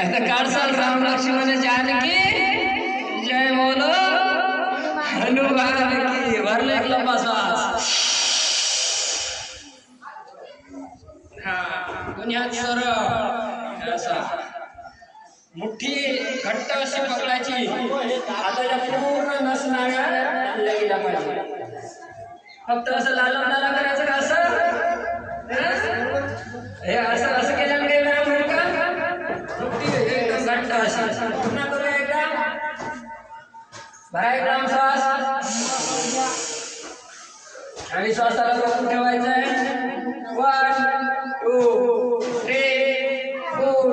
नाही तर राम लक्ष्मण जानकी जय बोलो। हनुमान की भर ले लंबा श्वास हा दुनियात सरळ असा मुठ्ठी घट्ट अशी पकडायची। आता या पूर्ण नसणाऱ्या लगेला पाहिजे। फक्त असं लाल लाला करायचं का असं? हे? असं असं केल्यानं काही व्यायाम होईल का मुठ्ठी एकदम घट्ट अशी पुन्हा करूया एकदा भरा एकदम श्वास आणि श्वासाला रोखून ठेवायचं आहे one two three four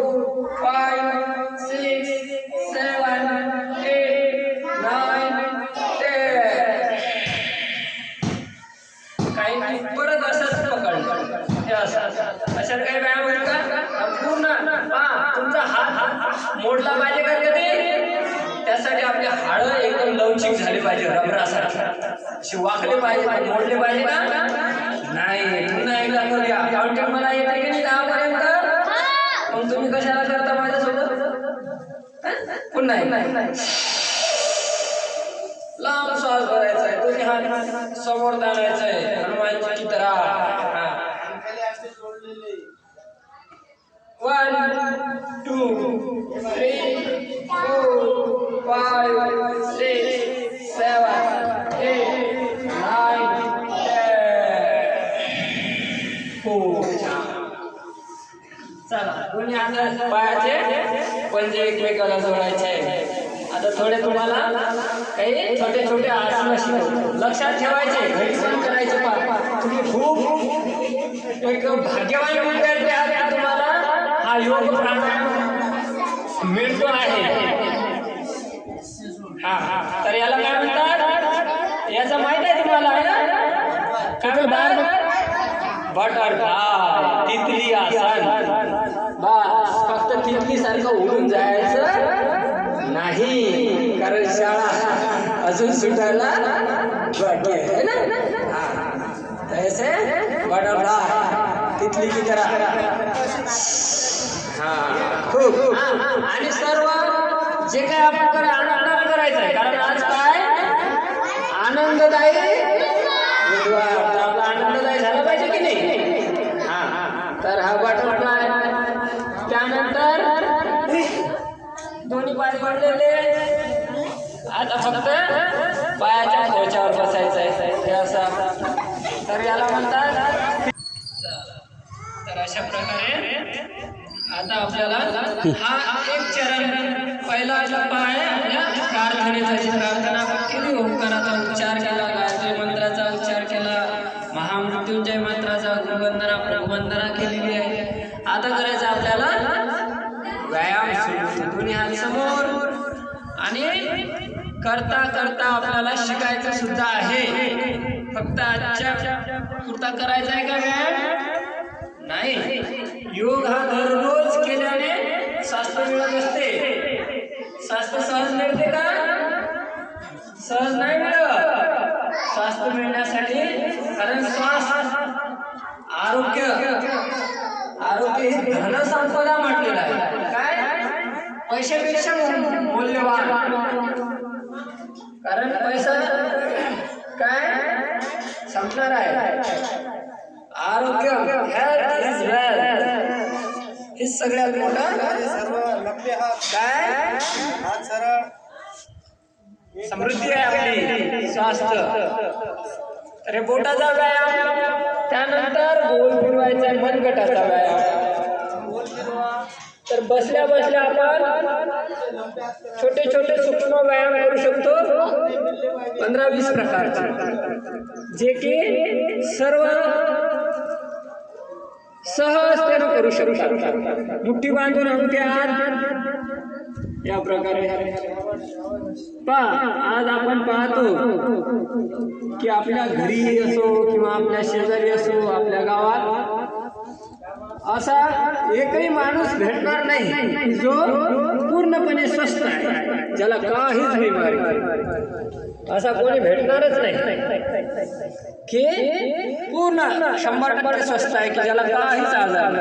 five six seven eight nine ten काही परत असंच पकडलं हे असं काही व्यायाम होईल का पूर्ण पहा तुमचा हात मोडला पाहिजे का कधी त्यासाठी आपले हाड एकदम लवचिक झाले पाहिजे रबरासारखे. असे वाकले पाहिजे मोडले पाहिजे का नाही पुन्हा एकदा करूया. काउंटिंग मला येते की नाही दहापर्यंत? मग तुम्ही कशाला करता माझ्यासोबत? पुन्हा नाही लांब श्वास भरायचा आहे दोन्ही हात समोर ताणायचा आहे हनुमानची चित्रा one two three four five six seven eight nine खूप छान चला. दोन्ही हात पायाचे? पंजे एकमेकाला जोडायचे? आता थोडे तुम्हाला काही छोटे छोटे आसन शिकवतो. लक्षात ठेवायचे. घरी पण करायचे पहा. तुम्ही खूप एक भाग्यवान विद्यार्थी आहात की तुम्हाला? हा योग प्राणायाम मिळतो आहे. हा हा तर याला काय म्हणतात? याचं माहीत आहे तुम्हाला आहे ना? काय म्हणतात? बटरफ्लाय तितली आसन. बस. फक्त तितली सारखं उडून जायचं नाही कारण शाळा अजून सुटायला बाकी आहे ना? तैसे बटरफ्लाय तितली की करा हा खूप आणि सर्व जे काय आपण करा आनंदाने करायचं आहे कारण आज काय? आनंददायी आपला आनंददायी झाला पाहिजे की नाही? हा हा तर हा बटरफ्लाय त्यानंतर दोन्ही पाय पडलेले. आता फक्त पायाच्या खोच्यावर बसायचं आहे. हे असं तर याला म्हणतात तर अशा प्रकारे आता आपल्याला हा एक चरण पहिला टप्पा आहे आपल्या प्रार्थनेचा प्रार्थना आपण केली ओंकाराचा उच्चार केला गायत्री मंत्राचा उच्चार केला महामृत्युंजय मंत्राचा गुरुवंदना वंदना केलेली आहे. आता करायचं आपल्याला व्यायाम दोन्ही हात समोर आणि करता करता आपल्याला शिकायचं सुद्धा आहे. फक्त आजच्या पुरता करायचा आहे का व्यायाम? नाही. योग हा दररोज केल्याने शास्त्र मिळत असते. शास्त्र सहज मिळते का? सहज नाही मिळत. स्वास्थ्य मिळण्यासाठी कारण श्वास आरोग्य. आरोग्य ही धन संपदा म्हटलेलं आहे. काय? पैशापेक्षा मूल्यवान. कारण पैसा काय? संपणार आहे. आरोग्य. हे सगळ्यात मोठं काय सरळ समृद्धी आहे आपली स्वास्थ्य तर हे बोटाचा व्यायाम त्यानंतर गोल फिरवायचा मनगटाचा व्यायाम गोल फिरवा तर बसल्या बसल्या आपण छोटे छोटे सूक्ष्म व्यायाम करू शकतो. पंधरा वीस प्रकारचे. जे की सर्व सहजतेनं करू शकतात. मुठी बांधून अंगठे या प्रकारे. पहा आज आपण पाहतो की आपल्या घरी असो किंवा आपल्या शेजारी असो आपल्या गावात असा एकही माणूस भेटणार नाही जो पूर्णपणे स्वस्थ आहे ज्याला काहीच बिमारी असा कोणी भेटणारच नाही. की पूर्ण शंभर टक्के स्वस्त आहे की ज्याला काहीच आजार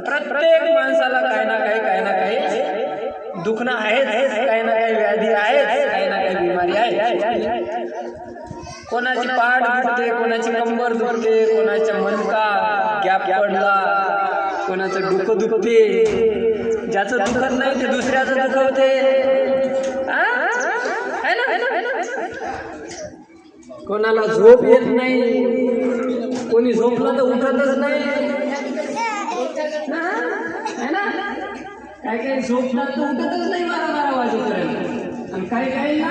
प्रत्येक माणसाला काही ना काही काही ना काही दुखणं आहे काही ना काही व्याधी आहे काही ना काही बिमारी आहे कोणाची पाठ दुखते कोणाची कंबर दुखते कोणाच्या मनका गॅप पडला कोणाचं डोकं दुखते ज्याचं दुखत नाही ते दुसऱ्याचं दुखवते कोणाला झोप येत नाही कोणी झोपलं तर उठतच नाही. काही काही झोपतात तर उठतच नाही बारा बारा वाजेपर्यंत. आणि काही काही ना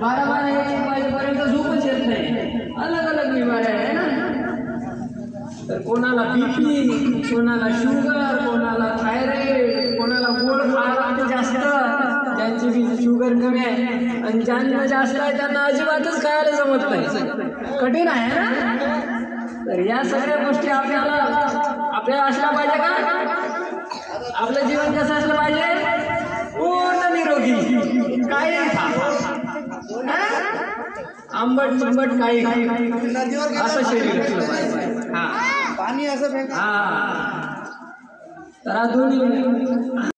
बारा बारा वाजेपर्यंत झोपच येत नाही अलग अलग बिमाऱ्या आहे ना तर कोणाला बीपी कोणाला शुगर कोणाला थायरॉइड कोणाला गोड खायला जास्त. ज्यांची बी शुगर कमी आहे. आणि ज्यांना जास्त म्हणजे आहे त्यांना अजिबातच खायला जमत नाही. कठीण आहे ना तर या सगळ्या गोष्टी आपल्याला आपल्याला असल्या पाहिजे का? आपलं जीवन कसं असलं पाहिजे? पूर्ण निरोगी. काही आंबट चिंबट काही. असं शरीर असलं पाहिजे. हा. पाणी असं फेक हा तर अजून